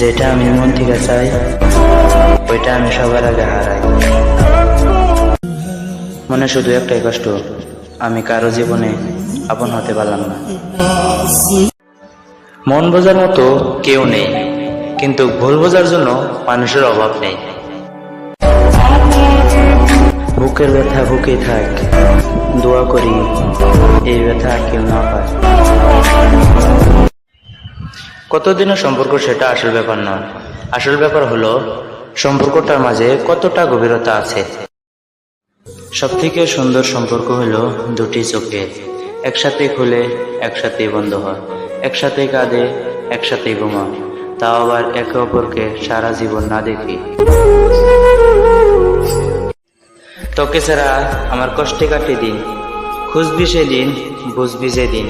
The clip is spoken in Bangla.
যেটা আমি মন থেকে চাই, ওইটা আমি সবার আগে হারাই। মনে শুধু একটাই কষ্ট, আমি কারও জীবনে আপন হতে পারলাম না। মন বোঝার মতো কেউ নেই, কিন্তু ভুল বোঝার জন্য মানুষের অভাব নেই। বুকের ব্যথা বুকেই থাক, দোয়া করি, এই ব্যথা কেউ না পায়। কতদিনের সম্পর্ক সেটা আসল ব্যাপার নয়। আসল ব্যাপার হলো, সম্পর্কটার মাঝে কতটা গভীরতা আছে। সব থেকে সুন্দর সম্পর্ক হলো দুটি চোখে। একসাথে খুলে, একসাথে বন্ধ হয়। একসাথে কাঁদে, একসাথে ঘুমায়। তাও আবার একে অপরকে সারা জীবন না দেখি। তোকে ছাড়া আমার কষ্টে কাটে দিন। খুঁজবি সেদিন, বুঝবি যেদিন।